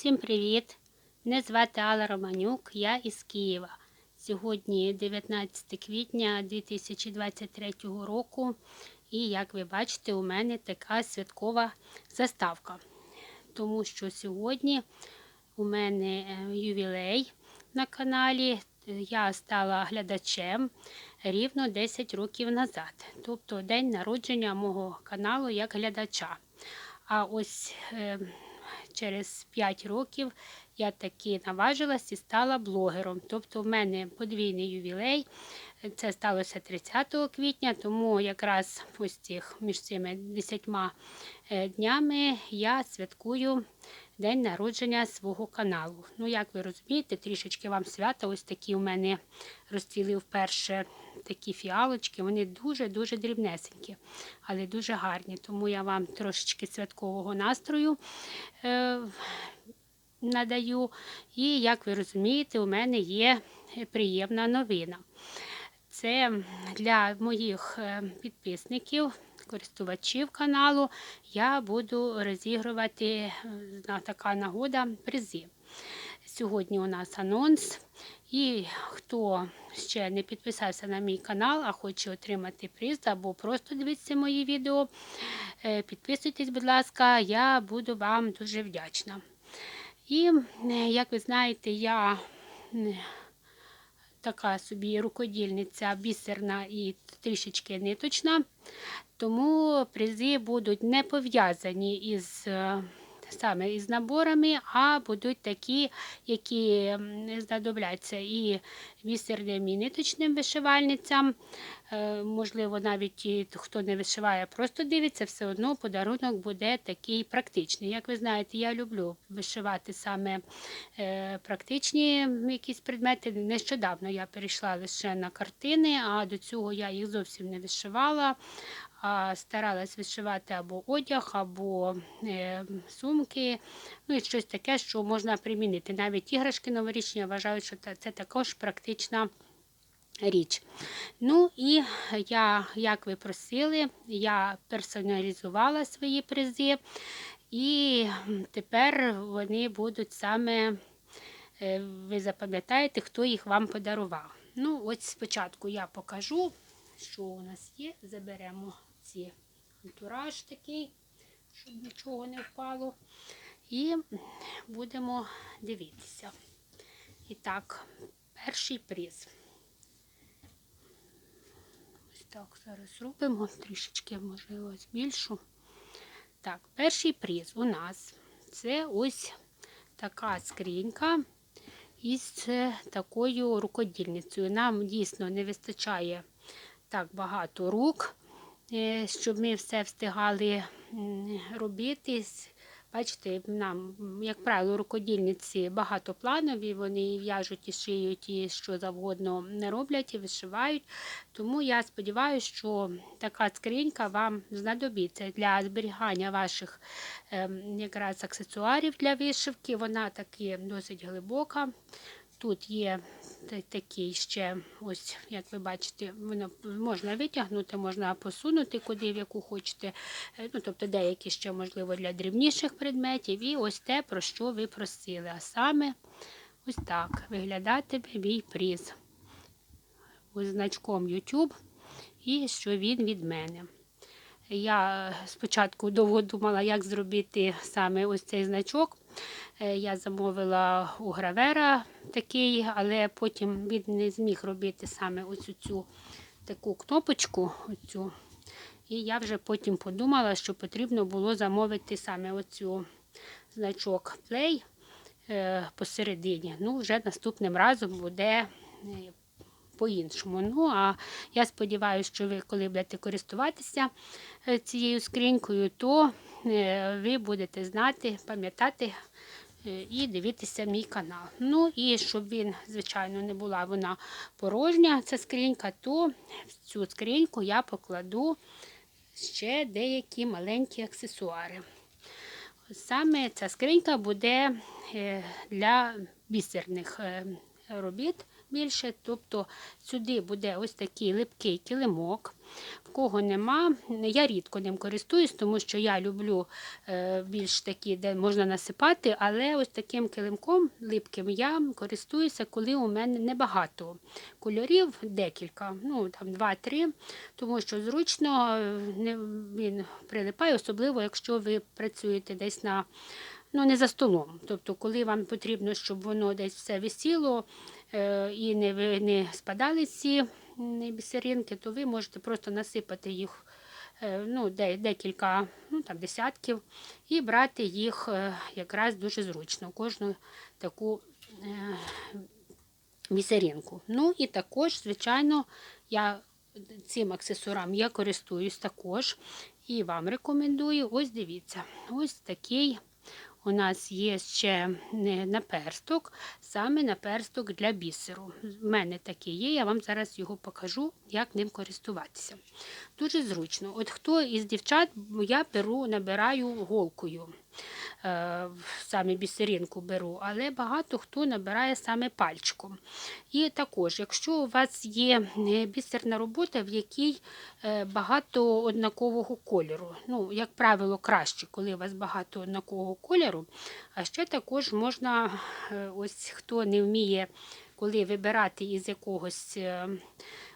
Всім привіт! Мене звати Алла Романюк, я із Києва. Сьогодні 19 квітня 2023 року, і як ви бачите, у мене така святкова заставка. Тому що сьогодні у мене е, ювілей на каналі. Я стала глядачем рівно 10 років назад, тобто день народження мого каналу як глядача. А ось е, через 5 років я таки наважилась і стала блогером. Тобто в мене подвійний ювілей. Це сталося 30 квітня, тому якраз ось цих між цими 10 е, днями я святкую день народження свого каналу. Ну, як ви розумієте, трішечки вам свята, ось такі у мене розцвіли вперше такі фіалочки. Вони дуже-дуже дрібнесенькі, але дуже гарні. Тому я вам трошечки святкового настрою е, надаю. І, як ви розумієте, у мене є приємна новина. Це для моїх е, підписників, користувачів каналу, я буду розігрувати е, на така нагода призи. Сьогодні у нас анонс. І хто ще не підписався на мій канал, а хоче отримати приз або просто дивитися мої відео, е, підписуйтесь, будь ласка, я буду вам дуже вдячна. І, як ви знаєте, я така собі рукодільниця бісерна і трішечки ниточна, тому призи будуть не пов'язані із е, саме із наборами, а будуть такі, які знадобляться. І бісерним і ниточним вишивальницям. Е, можливо, навіть ті, хто не вишиває, просто дивиться, все одно подарунок буде такий практичний. Як ви знаєте, я люблю вишивати саме е, практичні якісь предмети. Нещодавно я перейшла лише на картини, а до цього я їх зовсім не вишивала а старалась вишивати або одяг, або е, сумки, ну і щось таке, що можна примінити. Навіть іграшки новорічні я вважаю, що це також практична річ. Ну і я, як ви просили, я персоналізувала свої призи, і тепер вони будуть саме, е, ви запам'ятаєте, хто їх вам подарував. Ну, ось спочатку я покажу, що у нас є. Заберемо ці антураж такий, щоб нічого не впало. І будемо дивитися. І так, перший приз. Ось так зараз робимо, трішечки, можливо, збільшу. Так, перший приз у нас це ось така скринька із такою рукодільницею. Нам дійсно не вистачає так багато рук. Е, щоб ми все встигали робити. Бачите, нам, як правило, рукодільниці багатопланові, вони в'яжуть і шиють, і що завгодно не роблять і вишивають. Тому я сподіваюся, що така скринька вам знадобиться для зберігання ваших ем, якраз аксесуарів для вишивки. Вона таки досить глибока. Тут є такий ще, ось, як ви бачите, воно можна витягнути, можна посунути куди, в яку хочете. Е, ну, Тобто деякі ще, можливо, для дрібніших предметів. І ось те, про що ви просили. А саме ось так виглядатиме мій приз. Ось значком YouTube і що він від мене. Я спочатку довго думала, як зробити саме ось цей значок. Е, я замовила у гравера такий, але потім він не зміг робити саме ось цю таку кнопочку. Оцю. І я вже потім подумала, що потрібно було замовити саме оцю значок Play е, посередині. Ну, вже наступним разом буде е, по-іншому. Ну, а я сподіваюся, що ви, коли будете користуватися цією скринькою, то ви будете знати, пам'ятати, Е, і дивитися мій канал. Ну і щоб він, звичайно, не була вона порожня, ця скринька, то в цю скриньку я покладу ще деякі маленькі аксесуари. Саме ця скринька буде е, для бісерних е, робіт, більше. Тобто сюди буде ось такий липкий килимок. В кого нема, я рідко ним користуюсь, тому що я люблю е, більш такі, де можна насипати, але ось таким килимком липким я користуюся, коли у мене небагато кольорів, декілька, ну там два-три, тому що зручно е, він прилипає, особливо якщо ви працюєте десь на ну, не за столом. Тобто, коли вам потрібно, щоб воно десь все висіло е, і не, не спадали ці бісеринки, то ви можете просто насипати їх е, ну, де, декілька, ну, там, десятків, і брати їх е, якраз дуже зручно, кожну таку бісеринку. Ну і також, звичайно, я цим аксесуаром я користуюсь також і вам рекомендую. Ось дивіться, ось такий у нас є ще не наперсток, саме наперсток для бісеру. У мене такий є, я вам зараз його покажу, як ним користуватися. Дуже зручно. От хто із дівчат, я беру, набираю голкою. Е, саме бісеринку беру, але багато хто набирає саме пальчиком. І також, якщо у вас є е, бісерна робота, в якій е, багато однакового кольору, ну, як правило, краще, коли у вас багато однакового кольору, а ще також можна, ось хто не вміє, коли вибирати із якогось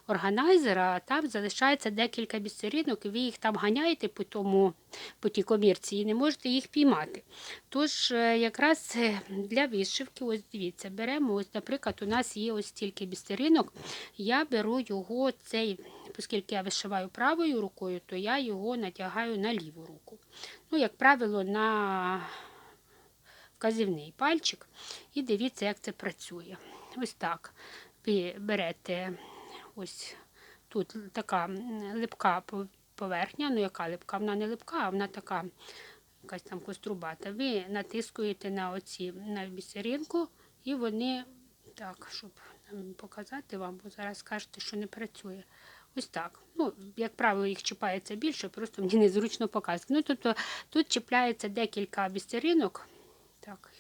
органайзера, там залишається декілька бісеринок, і ви їх там ганяєте по, тому, по тій комірці і не можете їх піймати. Тож, е, якраз е, для вишивки, ось дивіться, беремо, ось, наприклад, у нас є ось стільки бісеринок, я беру його, цей, оскільки я вишиваю правою рукою, то я його натягаю на ліву руку. Ну, як правило, на вказівний пальчик. І дивіться, як це працює. Ось так. Ви берете ось тут така липка поверхня, ну яка липка, вона не липка, а вона така якась там кострубата. Ви натискуєте на оці на бісеринку, і вони так, щоб показати вам, бо зараз скажете, що не працює. Ось так. Ну, як правило, їх чіпається більше, просто мені незручно показувати. Ну, тобто тут чіпляється декілька бісеринок. Так,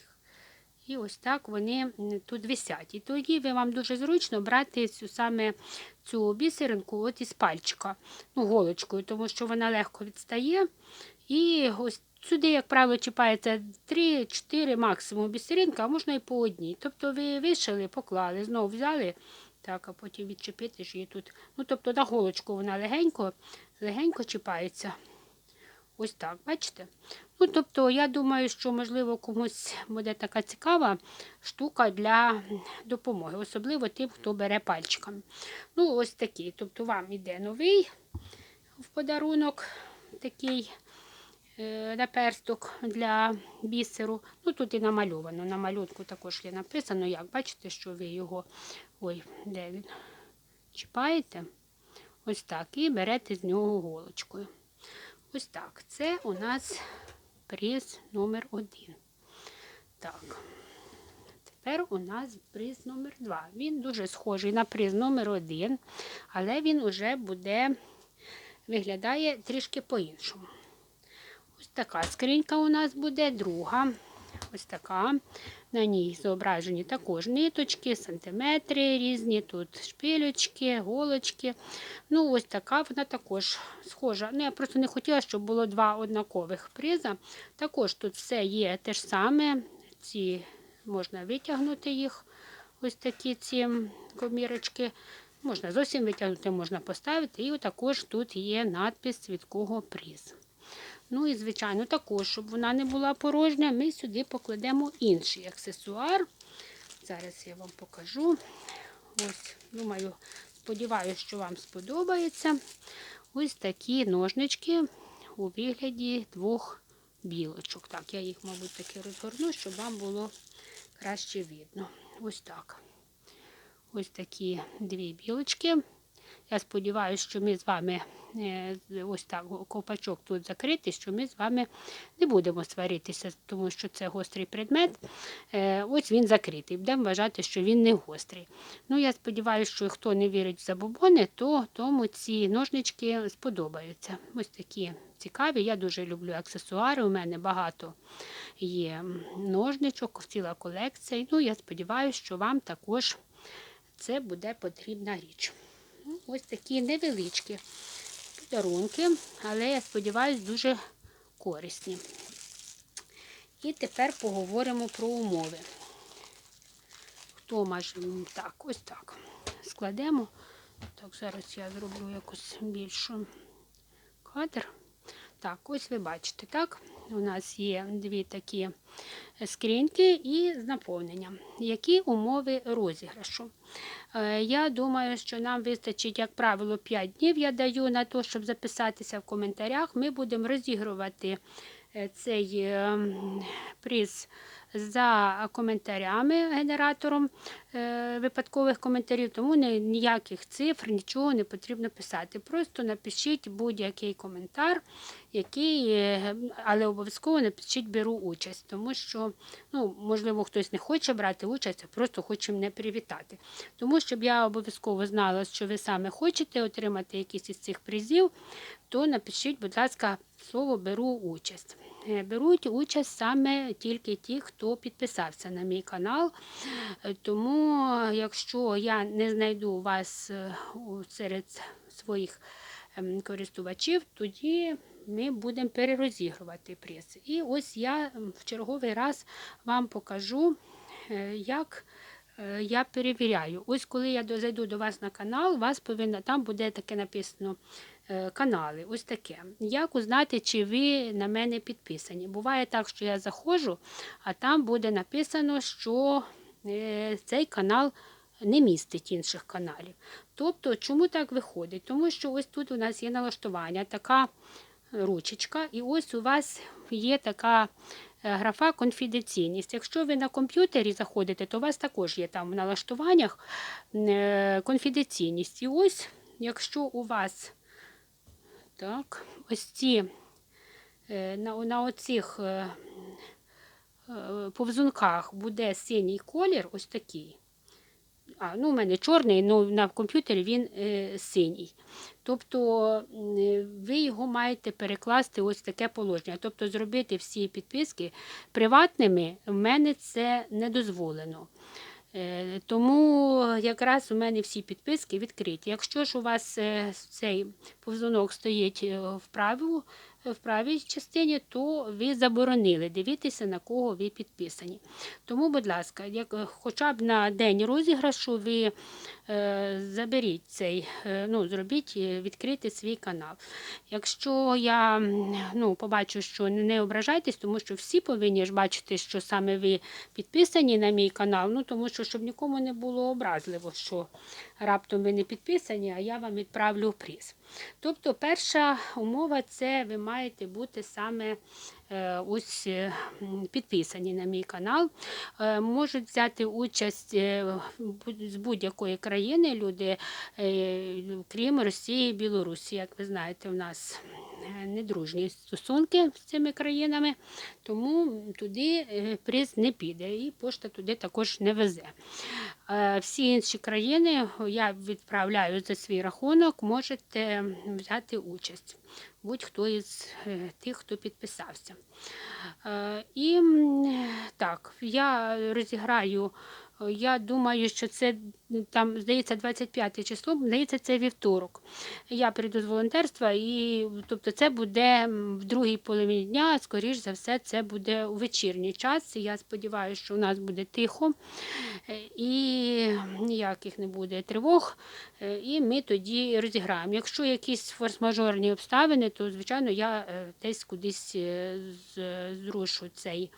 і ось так вони тут висять. І тоді вам дуже зручно брати цю саме цю бісеринку от із пальчика, ну, голочкою, тому що вона легко відстає. І ось сюди, як правило, чіпається 3-4 максимум бісеринка, а можна і по одній. Тобто ви вишили, поклали, знову взяли, так, а потім відчепити ж її тут. Ну, тобто на голочку вона легенько, легенько чіпається. Ось так, бачите? Ну, тобто, я думаю, що, можливо, комусь буде така цікава штука для допомоги, особливо тим, хто бере пальчиками. Ну, ось такий. Тобто, вам іде новий в подарунок такий е, наперсток для бісеру. Ну, тут і намальовано. На малюнку також є написано, як бачите, що ви його ой, де він? Чіпаєте. Ось так. І берете з нього голочкою. Ось так. Це у нас приз номер один. Так. Тепер у нас приз номер два. Він дуже схожий на приз номер один, але він уже буде, виглядає трішки по-іншому. Ось така скринька у нас буде, друга. Ось така. На ній зображені також ниточки, сантиметри різні, тут шпилючки, голочки. Ну, ось така вона також схожа. Ну, я просто не хотіла, щоб було два однакових приза. Також тут все є те ж саме. Ці можна витягнути їх, ось такі ці комірочки. Можна зовсім витягнути, можна поставити. І також тут є надпис від кого приз. Ну і, звичайно, також, щоб вона не була порожня, ми сюди покладемо інший аксесуар. Зараз я вам покажу. Ось, думаю, сподіваюся, що вам сподобається. Ось такі ножнички у вигляді двох білочок. Так, я їх, мабуть, таки розгорну, щоб вам було краще видно. Ось так. Ось такі дві білочки. Я сподіваюся, що ми з вами е, ось так ковпачок тут закритий, що ми з вами не будемо сваритися, тому що це гострий предмет. Е, Ось він закритий. Будемо вважати, що він не гострий. Ну, я сподіваюся, що хто не вірить в забобони, то тому ці ножнички сподобаються. Ось такі цікаві. Я дуже люблю аксесуари. У мене багато є ножничок, ціла колекція. Ну, я сподіваюся, що вам також це буде потрібна річ. Ось такі невеличкі подарунки, але я сподіваюся, дуже корисні. І тепер поговоримо про умови. Хто може так, ось так. Складемо. Так, зараз я зроблю якось більшу кадр. Так, ось ви бачите, так? У нас є дві такі скриньки і з наповненням. Які умови розіграшу? Е, Я думаю, що нам вистачить, як правило, 5 днів. Я даю на те, щоб записатися в коментарях. Ми будемо розігрувати е, цей е, приз за коментарями генератором е, випадкових коментарів, тому ніяких цифр, нічого не потрібно писати. Просто напишіть будь-який коментар, е, але обов'язково напишіть беру участь, тому що, ну, можливо, хтось не хоче брати участь, а просто хоче мене привітати. Тому щоб я обов'язково знала, що ви саме хочете отримати якийсь із цих призів, то напишіть, будь ласка, слово беру участь. Е, Беруть участь саме тільки ті, хто підписався на мій канал. Е, Тому, якщо я не знайду вас е, серед своїх ем, користувачів, тоді ми будемо перерозігрувати приз. І ось я в черговий раз вам покажу, е, як е, я перевіряю. Ось коли я зайду до вас на канал, вас повинно там буде таке написано е, канали. Ось таке. Як узнати, чи ви на мене підписані? Буває так, що я заходжу, а там буде написано, що цей канал не містить інших каналів. Тобто, чому так виходить? Тому що ось тут у нас є налаштування, така ручечка, і ось у вас є така е, графа конфіденційність. Якщо ви на комп'ютері заходите, то у вас також є там в налаштуваннях е, конфіденційність. І ось, якщо у вас так, ось ці е, на, на оцих повзунках буде синій колір, ось такий. А, ну, у мене чорний, ну на комп'ютері він е, синій. Тобто е, ви його маєте перекласти ось таке положення. Тобто зробити всі підписки приватними в мене це не дозволено. Е, Тому якраз у мене всі підписки відкриті. Якщо ж у вас е, цей повзунок стоїть е, в правій частині, то ви заборонили дивитися, на кого ви підписані. Тому, будь ласка, як, е, хоча б на день розіграшу ви е, заберіть цей, е, ну, зробіть, е, відкрити свій канал. Якщо я ну, побачу, що не, ображайтесь, тому що всі повинні ж бачити, що саме ви підписані на мій канал, ну тому що щоб нікому не було образливо, що раптом ви не підписані, а я вам відправлю приз. Тобто, перша умова це ви маєте бути саме е, ось е, підписані на мій канал. Е, Можуть взяти участь з будь-якої країни люди, крім Росії і Білорусі. Як ви знаєте, в нас недружні стосунки з цими країнами, тому туди приз не піде і пошта туди також не везе. Е, Всі інші країни я відправляю за свій рахунок, можете взяти участь. Будь-хто із е, тих, хто підписався. Е, І так, я розіграю. Е, Я думаю, що це там, здається, 25 число, здається, це вівторок. Я прийду з волонтерства, і тобто це буде в другій половині дня, скоріш за все, це буде у вечірній час. Я сподіваюся, що у нас буде тихо е, і ніяких не буде тривог. е, І ми тоді розіграємо. Якщо якісь форс-мажорні обставини, то звичайно я десь кудись зрушу цей.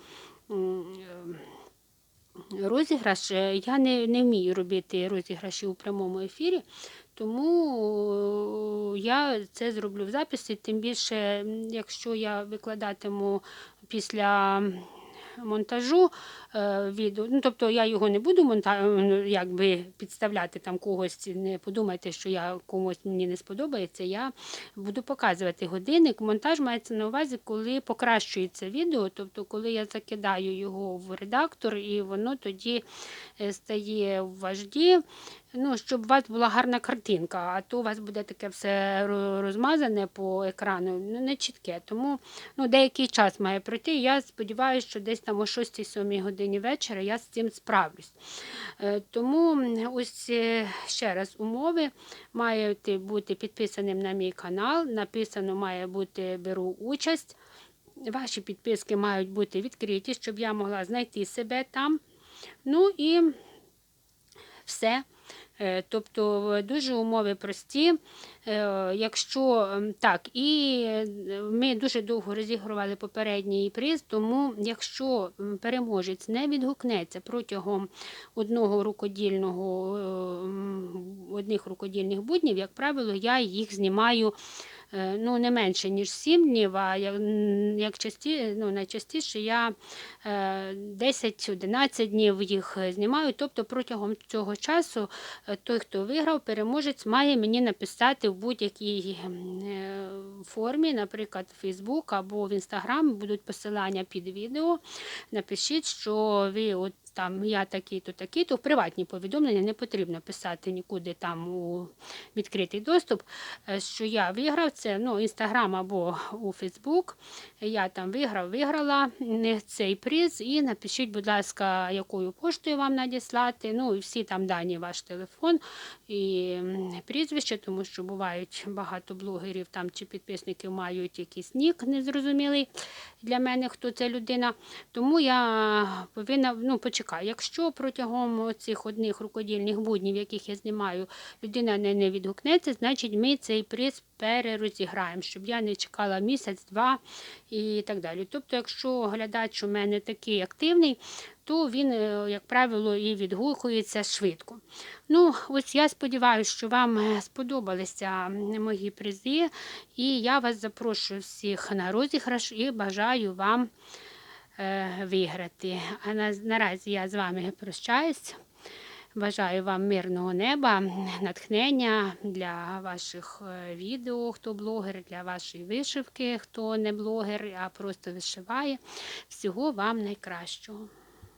Розіграш Е, я не, не вмію робити розіграші у прямому ефірі, тому е, я це зроблю в записі. Тим більше, якщо я викладатиму після монтажу е, відео, ну тобто я його не буду монта... ну, якби підставляти там когось, не подумайте, що я комусь мені не сподобається. Я буду показувати годинник. Монтаж мається на увазі, коли покращується відео, тобто коли я закидаю його в редактор, і воно тоді е, стає в HD, Ну, щоб у вас була гарна картинка, а то у вас буде таке все розмазане по екрану, ну, не чітке. Тому ну, деякий час має пройти. Я сподіваюся, що десь там о 6-7 годині вечора я з цим справлюсь. Е, Тому ось е, ще раз умови маєте бути підписаним на мій канал. Написано має бути беру участь. Ваші підписки мають бути відкриті, щоб я могла знайти себе там. Ну і все. Е, Тобто дуже умови прості. Е, Якщо ем, так, і е, ми дуже довго розігрували попередній приз, тому якщо переможець не відгукнеться протягом одного рукодільного, одних рукодільних буднів, як правило, я їх знімаю ну, не менше, ніж 7 днів, а як, як часті, ну, найчастіше я е, 10-11 днів їх е, знімаю. Тобто протягом цього часу е, той, хто виграв, переможець, має мені написати в будь-якій е, формі, наприклад, в Facebook або в Instagram, будуть посилання під відео. Напишіть, що ви от там я такий-то, такий-то. В приватні повідомлення не потрібно писати нікуди там у відкритий доступ, е, що я виграв це ну, Інстаграм або у Фейсбук. Я там виграв, виграла цей приз. І напишіть, будь ласка, якою поштою вам надіслати. Ну і всі там дані, ваш телефон і прізвище, тому що бувають багато блогерів там чи підписників мають якийсь нік незрозумілий для мене, хто ця людина. Тому я повинна ну, почекаю. Якщо протягом цих одних рукодільних буднів, яких я знімаю, людина не, не відгукнеться, значить ми цей приз перерозіграємо, щоб я не чекала місяць-два і так далі. Тобто, якщо глядач у мене такий активний, то він, е, як правило, і відгукується швидко. Ну, ось я сподіваюся, що вам е, сподобалися мої призи, і я вас запрошую всіх на розіграш і бажаю вам виграти. А на, наразі я з вами прощаюсь. Бажаю вам мирного неба, натхнення для ваших е, відео, хто блогер, для вашої вишивки, хто не блогер, а просто вишиває. Всього вам найкращого.